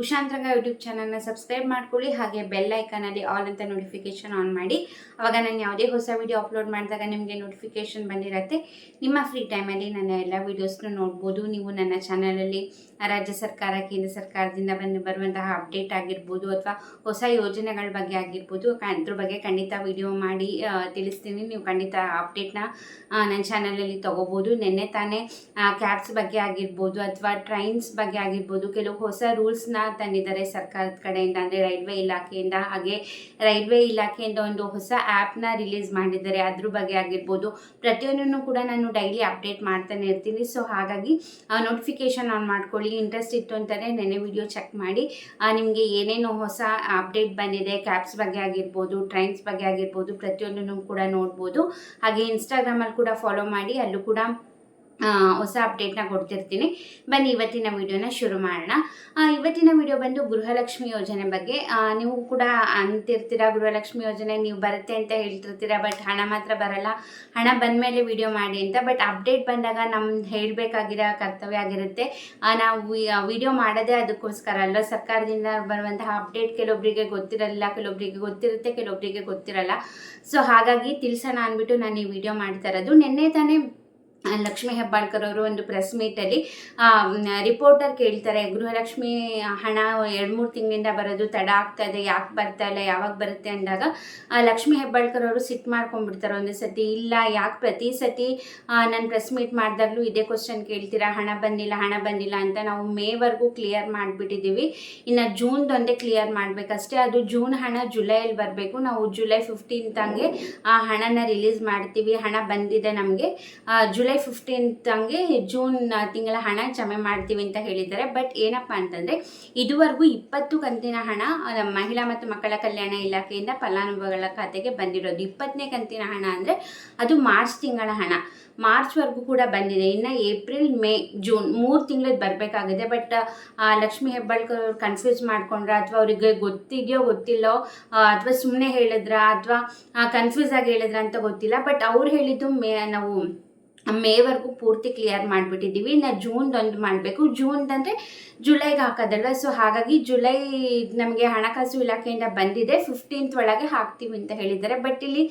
ಉಷಾ ಅಂತರಂಗ ಯೂಟ್ಯೂಬ್ ಚಾನಲ್ನ ಸಬ್ಸ್ಕ್ರೈಬ್ ಮಾಡ್ಕೊಳ್ಳಿ, ಹಾಗೆ ಬೆಲ್ ಐಕನಲ್ಲಿ ಆಲ್ ಅಂತ ನೋಟಿಫಿಕೇಶನ್ ಆನ್ ಮಾಡಿ. ಅವಾಗ ನಾನು ಯಾವುದೇ ಹೊಸ ವಿಡಿಯೋ ಅಪ್ಲೋಡ್ ಮಾಡಿದಾಗ ನಿಮಗೆ ನೋಟಿಫಿಕೇಶನ್ ಬಂದಿರತ್ತೆ. ನಿಮ್ಮ ಫ್ರೀ ಟೈಮಲ್ಲಿ ನನ್ನ ಎಲ್ಲ ವೀಡಿಯೋಸ್ನ ನೋಡ್ಬೋದು. ನೀವು ನನ್ನ ಚಾನಲಲ್ಲಿ ರಾಜ್ಯ ಸರ್ಕಾರ, ಕೇಂದ್ರ ಸರ್ಕಾರದಿಂದ ಬಂದು ಬರುವಂತಹ ಅಪ್ಡೇಟ್ ಆಗಿರ್ಬೋದು ಅಥವಾ ಹೊಸ ಯೋಜನೆಗಳ ಬಗ್ಗೆ ಆಗಿರ್ಬೋದು ಅದ್ರ ಬಗ್ಗೆ ಖಂಡಿತ ವಿಡಿಯೋ ಮಾಡಿ ತಿಳಿಸ್ತೀನಿ. ನೀವು ಖಂಡಿತ ಅಪ್ಡೇಟ್ನ ನನ್ನ ಚಾನಲಲ್ಲಿ ತೊಗೋಬೋದು. ನಿನ್ನೆ ತಾನೇ ಕ್ಯಾಬ್ಸ್ ಬಗ್ಗೆ ಆಗಿರ್ಬೋದು ಅಥವಾ ಟ್ರೈನ್ಸ್ ಬಗ್ಗೆ ಆಗಿರ್ಬೋದು, ಕೆಲವು ಹೊಸ ರೂಲ್ಸ್ನ ತಂದಿದ್ದಾರೆ ಸರ್ಕಾರದ ಕಡೆಯಿಂದ, ಅಂದರೆ ರೈಲ್ವೆ ಇಲಾಖೆಯಿಂದ. ಹಾಗೆ ರೈಲ್ವೆ ಇಲಾಖೆಯಿಂದ ಒಂದು ಹೊಸ ಆ್ಯಪ್ನ ರಿಲೀಸ್ ಮಾಡಿದ್ದಾರೆ. ಅದ್ರ ಬಗ್ಗೆ ಆಗಿರ್ಬೋದು ಪ್ರತಿಯೊಂದನ್ನು ಕೂಡ ನಾನು ಡೈಲಿ ಅಪ್ಡೇಟ್ ಮಾಡ್ತಾನೆ ಇರ್ತೀನಿ. ಸೊ ಹಾಗಾಗಿ ನೋಟಿಫಿಕೇಶನ್ ಆನ್ ಮಾಡ್ಕೊಳ್ಳಿ. ಇಂಟ್ರೆಸ್ಟ್ ಇತ್ತು ಅಂತಲೇ ನೆನೆ ವಿಡಿಯೋ ಚೆಕ್ ಮಾಡಿ. ನಿಮಗೆ ಏನೇನು ಹೊಸ ಅಪ್ಡೇಟ್ ಬಂದಿದೆ ಕ್ಯಾಬ್ಸ್ ಬಗ್ಗೆ ಆಗಿರ್ಬೋದು ಟ್ರೈನ್ಸ್ ಬಗ್ಗೆ ಆಗಿರ್ಬೋದು, ಪ್ರತಿಯೊಂದನ್ನು ಕೂಡ ನೋಡ್ಬೋದು. ಹಾಗೆ ಇನ್ಸ್ಟಾಗ್ರಾಮಲ್ಲಿ ಕೂಡ ಫಾಲೋ ಮಾಡಿ. ಅಲ್ಲೂ ಕೂಡ ಹೊಸ ಅಪ್ಡೇಟ್ನ ಕೊಡ್ತಿರ್ತೀನಿ. ಬನ್ನಿ, ಇವತ್ತಿನ ವಿಡಿಯೋನ ಶುರು ಮಾಡೋಣ. ಇವತ್ತಿನ ವಿಡಿಯೋ ಬಂದು ಗೃಹಲಕ್ಷ್ಮಿ ಯೋಜನೆ ಬಗ್ಗೆ. ನೀವು ಕೂಡ ಅಂತಿರ್ತೀರಾ ಗೃಹಲಕ್ಷ್ಮಿ ಯೋಜನೆ? ನೀವು ಬರುತ್ತೆ ಅಂತ ಹೇಳ್ತಿರ್ತೀರಾ ಬಟ್ ಹಣ ಮಾತ್ರ ಬರಲ್ಲ. ಹಣ ಬಂದಮೇಲೆ ವಿಡಿಯೋ ಮಾಡಿ ಅಂತ ಬಟ್ ಅಪ್ಡೇಟ್ ಬಂದಾಗ ನಮ್ದು ಹೇಳಬೇಕಾಗಿರೋ ಕರ್ತವ್ಯ ಆಗಿರುತ್ತೆ. ನಾವು ವಿಡಿಯೋ ಮಾಡೋದೇ ಅದಕ್ಕೋಸ್ಕರ ಅಲ್ಲ ಸರ್ಕಾರದಿಂದ ಬರುವಂತಹ ಅಪ್ಡೇಟ್ ಕೆಲವೊಬ್ಬರಿಗೆ ಗೊತ್ತಿರಲ್ಲ ಕೆಲವೊಬ್ಬರಿಗೆ ಗೊತ್ತಿರುತ್ತೆ ಕೆಲವೊಬ್ಬರಿಗೆ ಗೊತ್ತಿರಲ್ಲ. ಸೊ ಹಾಗಾಗಿ ತಿಳಿಸೋಣ ಅಂದ್ಬಿಟ್ಟು ನಾನು ಈ ವಿಡಿಯೋ ಮಾಡ್ತಾ ಇರೋದು. ನಿನ್ನೆ ತಾನೇ ಲಕ್ಷ್ಮೀ ಹೆಬ್ಬಾಳ್ಕರ್ ಅವರು ಒಂದು ಪ್ರೆಸ್ ಮೀಟಲ್ಲಿ ರಿಪೋರ್ಟರ್ ಕೇಳ್ತಾರೆ, ಗೃಹಲಕ್ಷ್ಮಿ ಹಣ ಎರಡು ಮೂರು ತಿಂಗಳಿಂದ ಬರೋದು ತಡ ಆಗ್ತಾ ಇದೆ ಯಾಕೆ ಬರ್ತಾ ಇಲ್ಲ, ಯಾವಾಗ ಬರುತ್ತೆ ಅಂದಾಗ ಲಕ್ಷ್ಮೀ ಹೆಬ್ಬಾಳ್ಕರ್ ಅವರು ಸಿಟ್ ಮಾಡ್ಕೊಂಡ್ಬಿಡ್ತಾರೆ ಒಂದು ಸತಿ, ಇಲ್ಲ, ಯಾಕೆ ಪ್ರತಿ ಸತಿ ನಾನು ಪ್ರೆಸ್ ಮೀಟ್ ಮಾಡಿದಾಗಲೂ ಇದೇ ಕ್ವಶನ್ ಕೇಳ್ತೀರಾ, ಹಣ ಬಂದಿಲ್ಲ ಹಣ ಬಂದಿಲ್ಲ ಅಂತ ನಾವು ಮೇವರೆಗೂ ಕ್ಲಿಯರ್ ಮಾಡಿಬಿಟ್ಟಿದ್ದೀವಿ ಇನ್ನು ಜೂನ್ದೊಂದೇ ಕ್ಲಿಯರ್ ಮಾಡಬೇಕಷ್ಟೇ, ಅದು ಜೂನ್ ಹಣ ಜುಲೈಯಲ್ಲಿ ಬರಬೇಕು, ನಾವು ಜುಲೈ ಫಿಫ್ಟೀನ್ತ್ ಹಂಗೆ ಆ ಹಣನ ರಿಲೀಸ್ ಮಾಡ್ತೀವಿ, ಹಣ ಬಂದಿದೆ ನಮಗೆ ಜುಲೈ ಫಿಫ್ಟೀನ್ತ್ ಹಂಗೆ ಜೂನ್ ತಿಂಗಳ ಹಣ ಜಮೆ ಮಾಡ್ತೀವಿ ಅಂತ ಹೇಳಿದ್ದಾರೆ. ಬಟ್ ಏನಪ್ಪ ಅಂತಂದರೆ, ಇದುವರೆಗೂ ಇಪ್ಪತ್ತು ಕಂತಿನ ಹಣ ಮಹಿಳಾ ಮತ್ತು ಮಕ್ಕಳ ಕಲ್ಯಾಣ ಇಲಾಖೆಯಿಂದ ಫಲಾನುಭವಿಗಳ ಖಾತೆಗೆ ಬಂದಿರೋದು. ಇಪ್ಪತ್ತನೇ ಕಂತಿನ ಹಣ ಅಂದರೆ ಅದು ಮಾರ್ಚ್ ತಿಂಗಳ ಹಣ. ಮಾರ್ಚ್ವರೆಗೂ ಕೂಡ ಬಂದಿದೆ. ಇನ್ನು ಏಪ್ರಿಲ್, ಮೇ, ಜೂನ್ ಮೂರು ತಿಂಗಳದ್ದು ಬರಬೇಕಾಗಿದೆ. ಬಟ್ ಲಕ್ಷ್ಮಿ ಹೆಬ್ಬಾಳ್ಕರ್ ಅವ್ರು ಕನ್ಫ್ಯೂಸ್ ಮಾಡ್ಕೊಂಡ್ರ ಅಥವಾ ಅವರಿಗೆ ಗೊತ್ತಿದೆಯೋ ಗೊತ್ತಿಲ್ಲೋ ಅಥವಾ ಸುಮ್ಮನೆ ಹೇಳಿದ್ರ ಅಥವಾ ಕನ್ಫ್ಯೂಸ್ ಆಗಿ ಹೇಳಿದ್ರ ಅಂತ ಗೊತ್ತಿಲ್ಲ. ಬಟ್ ಅವ್ರು ಹೇಳಿದ್ದು ಮೇ, ನಾವು ಮೇವರೆಗೂ ಪೂರ್ತಿ ಕ್ಲಿಯರ್ ಮಾಡಿಬಿಟ್ಟಿದ್ದೀವಿ. ಇನ್ನು ಜೂನ್ದೊಂದು ಮಾಡಬೇಕು. ಜೂನ್ದಂದರೆ ಜುಲೈಗೆ ಹಾಕೋದಲ್ವ? ಸೊ ಹಾಗಾಗಿ ಜುಲೈ ನಮಗೆ ಹಣಕಾಸು ಇಲಾಖೆಯಿಂದ ಬಂದಿದೆ. ಫಿಫ್ಟೀನ್ತ್ ಒಳಗೆ ಹಾಕ್ತೀವಿ ಅಂತ ಹೇಳಿದ್ದಾರೆ. ಬಟ್ ಇಲ್ಲಿ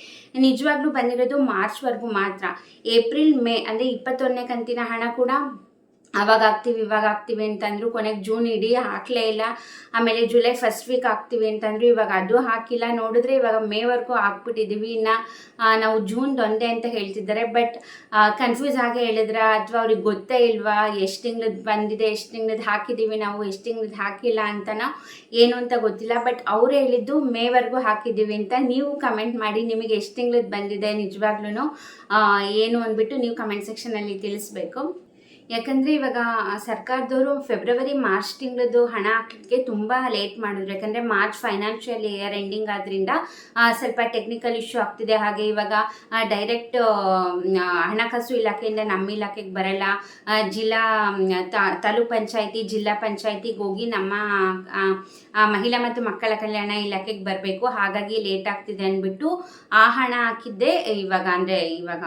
ನಿಜವಾಗ್ಲೂ ಬಂದಿರೋದು ಮಾರ್ಚ್ವರೆಗೂ ಮಾತ್ರ. ಏಪ್ರಿಲ್, ಮೇ ಅಂದರೆ ಇಪ್ಪತ್ತೊಂದನೇ ಕಂತಿನ ಹಣ ಕೂಡ ಅವಾಗ ಹಾಕ್ತೀವಿ, ಇವಾಗ ಹಾಕ್ತೀವಿ ಅಂತಂದ್ರು ಕೊನೆಗೆ ಜೂನ್ ಇಡೀ ಹಾಕಲೇ ಇಲ್ಲ. ಆಮೇಲೆ ಜುಲೈ ಫಸ್ಟ್ ವೀಕ್ ಹಾಕ್ತೀವಿ ಅಂತಂದ್ರು ಇವಾಗ ಅದು ಹಾಕಿಲ್ಲ. ನೋಡಿದ್ರೆ ಇವಾಗ ಮೇವರೆಗೂ ಹಾಕ್ಬಿಟ್ಟಿದ್ದೀವಿ ಇನ್ನು ನಾವು ನಾವು ಜೂನ್ದೊಂದೇ ಅಂತ ಹೇಳ್ತಿದ್ದಾರೆ. ಬಟ್ ಕನ್ಫ್ಯೂಸ್ ಆಗಿ ಹೇಳಿದ್ರ ಅಥವಾ ಅವ್ರಿಗೆ ಗೊತ್ತೇ ಇಲ್ವಾ? ಎಷ್ಟು ತಿಂಗ್ಳದ್ದು ಬಂದಿದೆ, ಎಷ್ಟು ತಿಂಗ್ಳದ್ದು ಹಾಕಿದ್ದೀವಿ ನಾವು? ಎಷ್ಟು ತಿಂಗ್ಳದ್ದು ಹಾಕಿಲ್ಲ ಅಂತನೋ ಏನು ಅಂತ ಗೊತ್ತಿಲ್ಲ. ಬಟ್ ಅವ್ರು ಹೇಳಿದ್ದು ಮೇವರೆಗೂ ಹಾಕಿದ್ದೀವಿ ಅಂತ. ನೀವು ಕಮೆಂಟ್ ಮಾಡಿ ನಿಮಗೆ ಎಷ್ಟು ತಿಂಗ್ಳದ್ದು ಬಂದಿದೆ ನಿಜವಾಗ್ಲೂ ಏನು ಅಂದ್ಬಿಟ್ಟು ನೀವು ಕಮೆಂಟ್ ಸೆಕ್ಷನಲ್ಲಿ ತಿಳಿಸ್ಬೇಕು. ಯಾಕಂದರೆ ಇವಾಗ ಸರ್ಕಾರದವರು ಫೆಬ್ರವರಿ ಮಾರ್ಚ್ ತಿಂಗಳದ್ದು ಹಣ ಹಾಕಲಿಕ್ಕೆ ತುಂಬ ಲೇಟ್ ಮಾಡಿದ್ರು. ಯಾಕಂದರೆ ಮಾರ್ಚ್ ಫೈನಾನ್ಷಿಯಲ್ ಇಯರ್ ಎಂಡಿಂಗ್ ಆದ್ದರಿಂದ ಸ್ವಲ್ಪ ಟೆಕ್ನಿಕಲ್ ಇಶ್ಯೂ ಆಗ್ತಿದೆ. ಹಾಗೆ ಇವಾಗ ಡೈರೆಕ್ಟ್ ಹಣಕಾಸು ಇಲಾಖೆಯಿಂದ ನಮ್ಮ ಇಲಾಖೆಗೆ ಬರಲ್ಲ. ಜಿಲ್ಲಾ ತಾಲೂಕ್ ಪಂಚಾಯತಿ, ಜಿಲ್ಲಾ ಪಂಚಾಯತಿಗೆ ಹೋಗಿ ನಮ್ಮ ಮಹಿಳಾ ಮತ್ತು ಮಕ್ಕಳ ಕಲ್ಯಾಣ ಇಲಾಖೆಗೆ ಬರಬೇಕು. ಹಾಗಾಗಿ ಲೇಟ್ ಆಗ್ತಿದೆ ಅಂದ್ಬಿಟ್ಟು, ಆ ಹಣ ಹಾಕಿದ್ದೆ. ಇವಾಗ ಅಂದರೆ ಇವಾಗ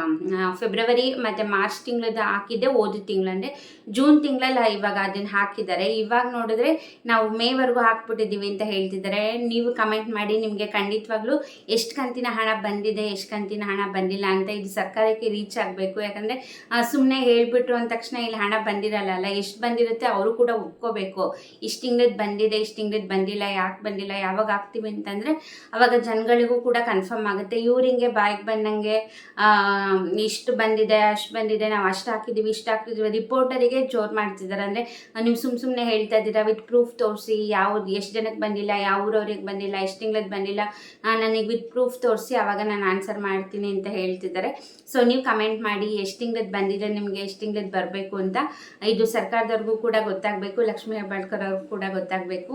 ಫೆಬ್ರವರಿ ಮತ್ತು ಮಾರ್ಚ್ ತಿಂಗಳದ್ದು ಹಾಕಿದ್ದೆ. ಓದು ತಿಂಗಳಂದರೆ ಜೂನ್ ತಿಂಗಳಲ್ಲ ಇವಾಗ ಅದನ್ನು ಹಾಕಿದ್ದಾರೆ. ಇವಾಗ ನೋಡಿದ್ರೆ ನಾವು ಮೇವರೆಗೂ ಹಾಕ್ಬಿಟ್ಟಿದ್ದೀವಿ ಅಂತ ಹೇಳ್ತಿದ್ದಾರೆ. ನೀವು ಕಮೆಂಟ್ ಮಾಡಿ, ನಿಮಗೆ ಖಂಡಿತವಾಗ್ಲೂ ಎಷ್ಟು ಕಂತಿನ ಹಣ ಬಂದಿದೆ, ಎಷ್ಟು ಕಂತಿನ ಹಣ ಬಂದಿಲ್ಲ ಅಂತ ಇದು ಸರ್ಕಾರಕ್ಕೆ ರೀಚ್ ಆಗಬೇಕು. ಯಾಕಂದರೆ ಸುಮ್ಮನೆ ಹೇಳಿಬಿಟ್ರು ಅಂದ ತಕ್ಷಣ ಇಲ್ಲಿ ಹಣ ಬಂದಿರಲ್ಲ ಎಷ್ಟು ಬಂದಿರುತ್ತೆ ಅವರು ಕೂಡ ಒಪ್ಕೋಬೇಕು. ಇಷ್ಟು ತಿಂಗಳದ್ದು ಬಂದಿದೆ, ಇಷ್ಟು ತಿಂಗಳದ್ದು ಬಂದಿಲ್ಲ, ಯಾಕೆ ಬಂದಿಲ್ಲ, ಯಾವಾಗ ಹಾಕ್ತೀವಿ ಅಂತಂದರೆ ಅವಾಗ ಜನಗಳಿಗೂ ಕೂಡ ಕನ್ಫರ್ಮ್ ಆಗುತ್ತೆ. ಇವ್ರು ಹಿಂಗೆ ಬಾಯಿಗೆ ಬಂದಂಗೆ ಇಷ್ಟು ಬಂದಿದೆ, ಅಷ್ಟು ಬಂದಿದೆ, ನಾವು ಅಷ್ಟು ಹಾಕಿದ್ದೀವಿ ಇಷ್ಟು ಹಾಕಿದ್ದೀವಿ ರಿಪೋರ್ಟರಿಗೆ ಜೋರ್ ಮಾಡ್ತಿದ್ದಾರೆ ಅಂದರೆ ನೀವು ಸುಮ್ಮ ಸುಮ್ಮನೆ ಹೇಳ್ತಾ ಇದ್ದೀರಾ, ವಿತ್ ಪ್ರೂಫ್ ತೋರಿಸಿ ಯಾವ್ದು ಎಷ್ಟು ಜನಕ್ಕೆ ಬಂದಿಲ್ಲ, ಯಾವ ಊರವ್ರಿಗೆ ಬಂದಿಲ್ಲ, ಎಷ್ಟು ತಿಂಗಳದ್ದು ಬಂದಿಲ್ಲ ನನಗೆ ವಿತ್ ಪ್ರೂಫ್ ತೋರಿಸಿ, ಅವಾಗ ನಾನು ಆನ್ಸರ್ ಮಾಡ್ತೀನಿ ಅಂತ ಹೇಳ್ತಿದ್ದಾರೆ ಸೊ, ನೀವು ಕಮೆಂಟ್ ಮಾಡಿ, ಎಷ್ಟು ತಿಂಗಳದ್ದು ಬಂದಿದೆ, ನಿಮಗೆ ಎಷ್ಟು ತಿಂಗಳದ್ದು ಬರಬೇಕು ಅಂತ. ಇದು ಸರ್ಕಾರದವ್ರಿಗೂ ಕೂಡ ಗೊತ್ತಾಗಬೇಕು, ಲಕ್ಷ್ಮೀ ಹೆಬ್ಬಾಳ್ಕರ್ ಅವ್ರಿಗೂ ಕೂಡ ಗೊತ್ತಾಗಬೇಕು.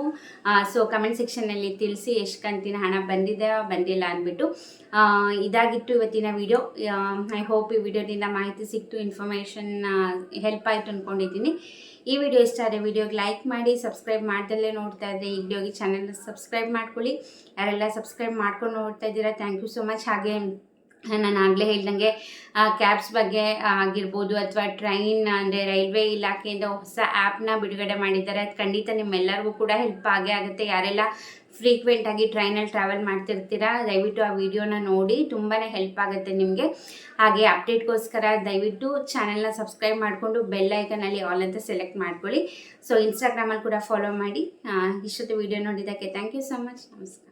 ಸೊ, ಕಮೆಂಟ್ ಸೆಕ್ಷನಲ್ಲಿ ತಿಳಿಸಿ, ಎಷ್ಟು ಕಂತಿನ ಹಣ ಬಂದಿದೆ, ಬಂದಿಲ್ಲ ಅಂದ್ಬಿಟ್ಟು. ಇದಾಗಿತ್ತು ಇವತ್ತಿನ ವಿಡಿಯೋ. ಐ ಹೋಪ್ ಈ ವಿಡಿಯೋದಿಂದ ಮಾಹಿತಿ ಸಿಕ್ತು ಇನ್ಫಾರ್ಮೇಷನ್ ಹೆಲ್ಪ್ ಆಯಿತು ಅಂದ್ಕೊಂಡಿದ್ದೀನಿ ಈ ವಿಡಿಯೋ ಇಷ್ಟ ಆದರೆ ವಿಡಿಯೋಗೆ ಲೈಕ್ ಮಾಡಿ ಸಬ್ಸ್ಕ್ರೈಬ್ ಮಾಡ್ದಲ್ಲೇ ನೋಡ್ತಾ ಇದ್ದರೆ ಈ ವಿಡಿಯೋಗೆ ಚಾನಲ್ನ ಸಬ್ಸ್ಕ್ರೈಬ್ ಮಾಡ್ಕೊಳ್ಳಿ. ಯಾರೆಲ್ಲ ಸಬ್ಸ್ಕ್ರೈಬ್ ಮಾಡ್ಕೊಂಡು ನೋಡ್ತಾ ಇದ್ದೀರಾ ಥ್ಯಾಂಕ್ ಯು ಸೊ ಮಚ್ ಹಾಗೆ ನಾನು ಆಗಲೇ ಹೇಳ್ದಂಗೆ ಕ್ಯಾಬ್ಸ್ ಬಗ್ಗೆ ಆಗಿರ್ಬೋದು ಅಥವಾ ಟ್ರೈನ್ ಅಂದರೆ ರೈಲ್ವೆ ಇಲಾಖೆಯಿಂದ ಹೊಸ ಆ್ಯಪ್ನ ಬಿಡುಗಡೆ ಮಾಡಿದ್ದಾರೆ. ಅದು ಖಂಡಿತ ನಿಮ್ಮೆಲ್ಲರಿಗೂ ಕೂಡ ಹೆಲ್ಪ್ ಆಗೇ ಆಗುತ್ತೆ. ಯಾರೆಲ್ಲ ಫ್ರೀಕ್ವೆಂಟಾಗಿ ಟ್ರೈನಲ್ಲಿ ಟ್ರಾವೆಲ್ ಮಾಡ್ತಿರ್ತೀರಾ, ದಯವಿಟ್ಟು ಆ ವಿಡಿಯೋನ ನೋಡಿ. ತುಂಬಾ ಹೆಲ್ಪ್ ಆಗುತ್ತೆ ನಿಮಗೆ. ಹಾಗೆ ಅಪ್ಡೇಟ್ಗೋಸ್ಕರ ದಯವಿಟ್ಟು ಚಾನೆಲ್ನ ಸಬ್ಸ್ಕ್ರೈಬ್ ಮಾಡಿಕೊಂಡು ಬೆಲ್ ಐಕನಲ್ಲಿ ಆಲ್ ಅಂತ ಸೆಲೆಕ್ಟ್ ಮಾಡ್ಕೊಳ್ಳಿ. ಸೊ ಇನ್ಸ್ಟಾಗ್ರಾಮಲ್ಲಿ ಕೂಡ ಫಾಲೋ ಮಾಡಿ. ಇಷ್ಟೊತ್ತು ವಿಡಿಯೋ ನೋಡಿದ್ದಕ್ಕೆ ಥ್ಯಾಂಕ್ ಯು ಸೊ ಮಚ್ ನಮಸ್ಕಾರ.